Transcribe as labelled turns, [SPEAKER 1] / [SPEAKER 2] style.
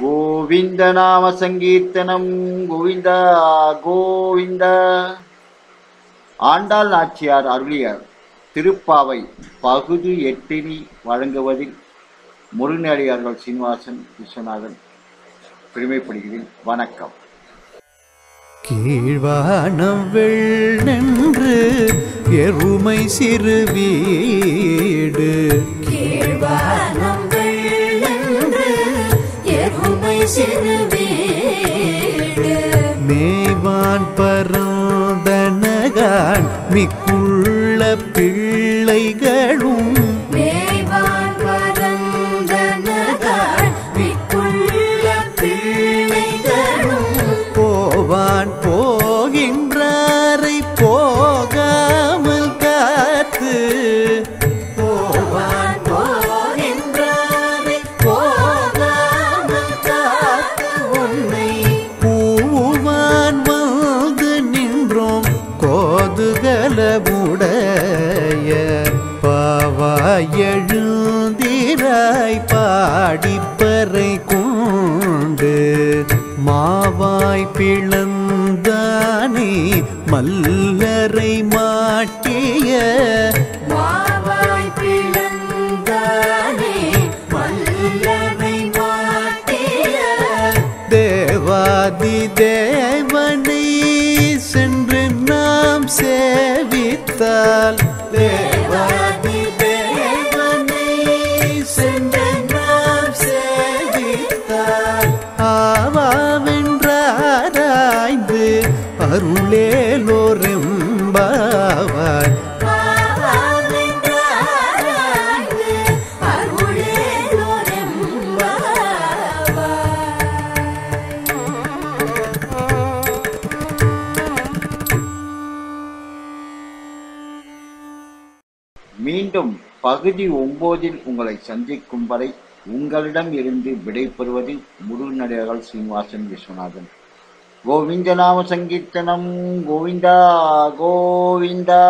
[SPEAKER 1] கோவிந்த நாம சங்கீர்த்தனம் கோவிந்தா கோவிந்த. ஆண்டாள் நாச்சியார் அருளிய திருப்பாவை பகுதி எட்டினி வழங்குவதில் முருகனடியார்கள் சீனிவாசன் விஸ்வநாதன் பெருமைப்படுகிறேன். வணக்கம்.
[SPEAKER 2] கீழ்வானம் வெள்ளென்று எருமை சிறு வீடு.
[SPEAKER 3] கீழ்வானம்
[SPEAKER 2] மேவான் பரந்தனகான் மிக்குள்ள பிள்ளைகளும். போவான் போகின்றாரை கோதுகலமுடைய பாவாயெழுந்திராய் பாடிப்பறை கொண்டு மாவாய் பிளந்தானே மல்லரை மாட்டிய தேவாதி தேவனை அருளேலோரெம்பாவாய்.
[SPEAKER 3] பாவாவென்றாராய்ந்து
[SPEAKER 1] மீண்டும் பகுதி ஒன்போதில் உங்களை சந்திக்கும் வரை உங்களிடம் இருந்து விடைபெறுவது முருகனடியார்கள் சீனிவாசன் விஸ்வநாதன். கோவிந்த நாம சங்கீர்த்தனம் கோவிந்தா கோவிந்தா